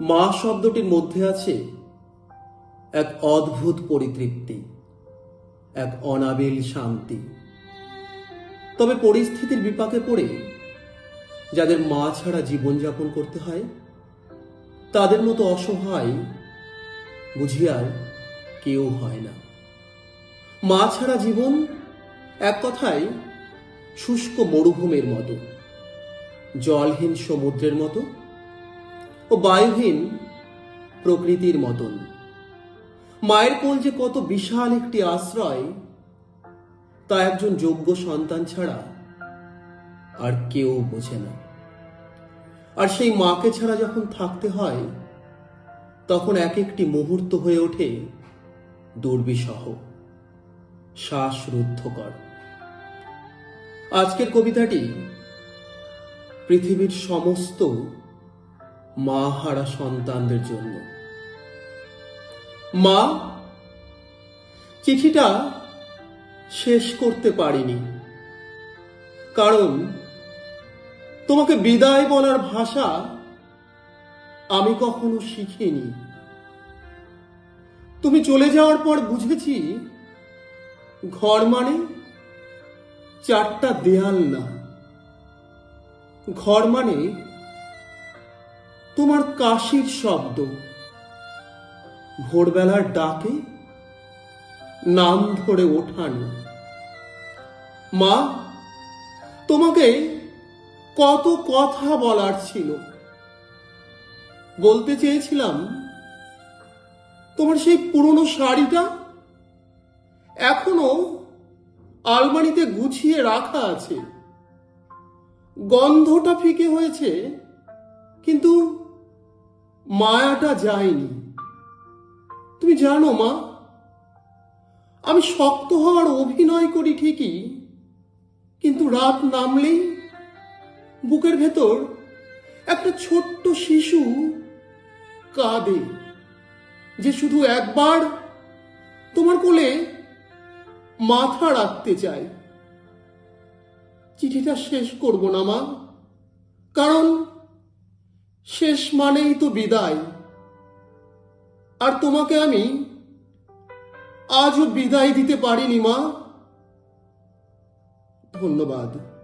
মা শব্দটির মধ্যে আছে এক অদ্ভুত পরিতৃপ্তি, এক অনাবিল শান্তি। তবে পরিস্থিতির বিপাকে পড়ে যাদের মা ছাড়া জীবনযাপন করতে হয়, তাদের মতো অসহায় বুঝি আর কেউ হয় না। মা ছাড়া জীবন এক কথায় শুষ্ক মরুভূমির মতো, জলহীন সমুদ্রের মতো ও বায়ুহীন প্রকৃতির মতন। মায়ের কোল যে কত বিশাল একটি আশ্রয়, তা একজন যোগ্য সন্তান ছাড়া আর কেউ বোঝে না। আর সেই মাকে ছাড়া যখন থাকতে হয়, তখন এক একটি মুহূর্ত হয়ে ওঠে দুর্বিসহ শ্বাসরুদ্ধকর। আজকের কবিতাটি পৃথিবীর সমস্ত মা হারা সন্তানদের জন্য। মা, চিঠিটা শেষ করতে পারিনি। কারণ তোমাকে বিদায় বলার ভাষা আমি কখনো শিখিনি। তুমি চলে যাওয়ার পর বুঝেছি, ঘর মানে চারটা দেয়াল না। ঘর মানে তোমার কাশির শব্দ। ভোরবেলার ডাকে নাম ধরে ওঠানো মা, তোমাকে কত কথা বলার ছিল। বলতে চেয়েছিলাম, তোমার সেই পুরনো শাড়িটা এখনও আলমারিতে গুছিয়ে রাখা আছে। গন্ধটা ফিকে হয়েছে, কিন্তু মায়াটা যায়নি। তুমি জানো মা, আমি শক্ত হওয়ার অভিনয় করি ঠিকই, কিন্তু রাত নামলেই বুকের ভেতর একটা ছোট্ট শিশু কাঁদে, যে শুধু একবার তোমার কোলে মাথা রাখতে চায়। চিঠিটা শেষ করব না মা, কারণ শেষ মানেই তো বিদায়। আর তোমাকে আমি আজও বিদায় দিতে পারিনি মা। ধন্যবাদ।